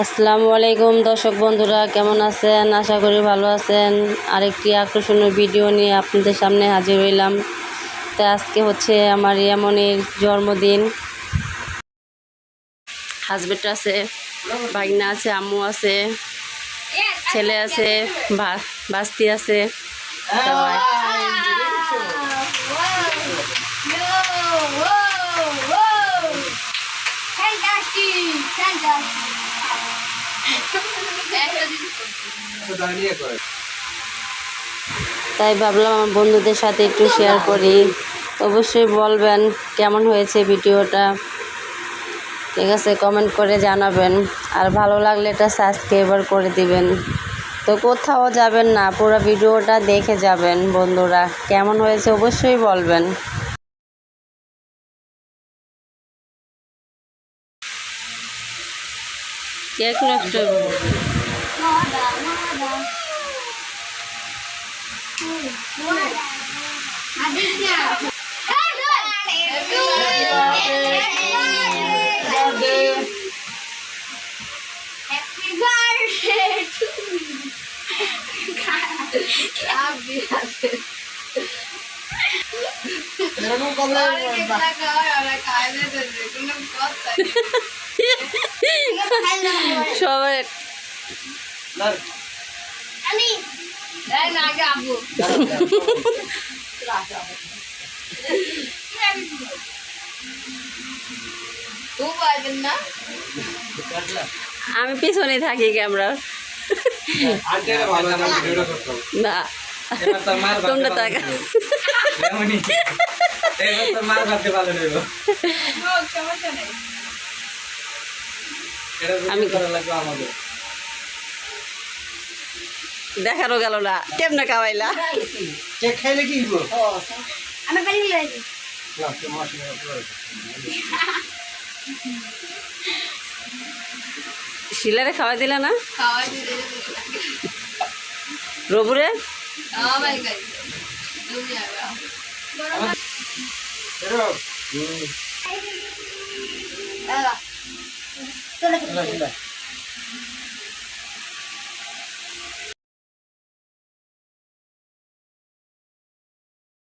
আসসালামু আলাইকুম দর্শক বন্ধুরা, কেমন আছেন? আশা করি ভালো আছেন। আরেকটি আকর্ষণীয় ভিডিও নিয়ে আপনাদের সামনে হাজির হইলাম। তা আজকে হচ্ছে আমার ইয়ামনের জন্মদিন। হাজবেন্ড আছে, ভাগনা আছে, আম্মু আছে, ছেলে আছে বাস্তি আছে। সবাই তাই ভাবলাম আমার বন্ধুদের সাথে একটু শেয়ার করি। অবশ্যই বলবেন কেমন হয়েছে ভিডিওটা। ঠিক আছে কমেন্ট করে জানাবেন। আর ভালো লাগলে এটা সাবস্ক্রাইবার করে দিবেন। তো কোথাও যাবেন না, পুরো ভিডিওটা দেখে যাবেন বন্ধুরা। কেমন হয়েছে অবশ্যই বলবেন। কেক নষ্ট Happy birthday to you. Happy birthday. সবাই আমি আমি পিছনে থাকি ক্যামেরা। না। তোমরা টাকা সমস্যা নেই আমি- দেখারও গেল না কেমনে খাওয়াইলা? খাইলে কি শিলারে খাওয়াই দিলা না? রবুরে চলে।